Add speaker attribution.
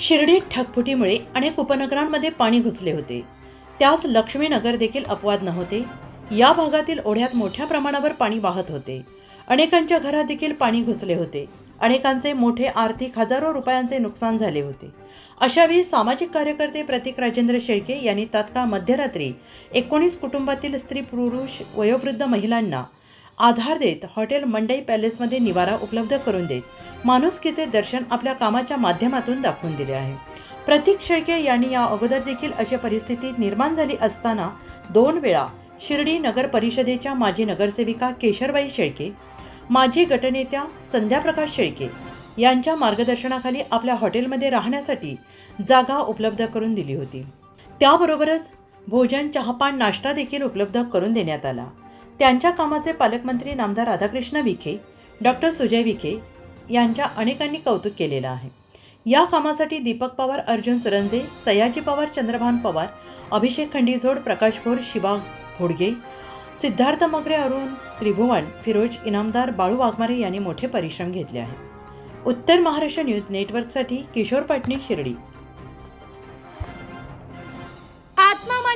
Speaker 1: शिर्डीत ठकफुटीमुळे अनेक उपनगरांमध्ये पाणी घुसले होते. त्यास लक्ष्मीनगर देखील अपवाद नव्हते. या भागातील ओढ्यात मोठ्या प्रमाणावर पाणी वाहत होते. अनेकांच्या घरात देखील पाणी घुसले होते. अनेकांचे मोठे आर्थिक हजारो रुपयांचे नुकसान झाले होते. अशावेळी सामाजिक कार्यकर्ते प्रतीक राजेंद्र शेळके यांनी तात्काळ मध्यरात्री एकोणीस कुटुंबातील स्त्री पुरुष वयोवृद्ध महिलांना आधार देत हॉटेल मंडई पॅलेसमध्ये निवारा उपलब्ध करून देत माणुसकीचे दर्शन आपल्या कामाच्या माध्यमातून दाखवून दिले आहे. प्रतीक शेळके यांनी या अगोदर देखील अशी परिस्थिती निर्माण झाली असताना दोन वेळा शिर्डी नगर परिषदेच्या माजी नगरसेविका केशरबाई शेळके माजी गटनेत्या संध्याप्रकाश शेळके यांच्या मार्गदर्शनाखाली आपल्या हॉटेलमध्ये राहण्यासाठी जागा उपलब्ध करून दिली होती. त्याबरोबरच भोजन चहापान नाश्ता देखील उपलब्ध करून देण्यात आला. त्यांच्या कामाचे पालकमंत्री नामदार राधाकृष्ण विखे डॉक्टर सुजय विखे यांच्या अनेकांनी कौतुक केलेलं आहे. या कामासाठी दीपक पवार अर्जुन सरंजे सयाजी पवार चंद्रभान पवार अभिषेक खंडीझोड प्रकाश भोर शिवा घोडगे सिद्धार्थ मगरे अरुण त्रिभुवन फिरोज इनामदार बाळू वाघमारे यांनी मोठे परिश्रम घेतले आहे उत्तर महाराष्ट्र न्यूज नेटवर्कसाठी किशोर पाटणी शिर्डी.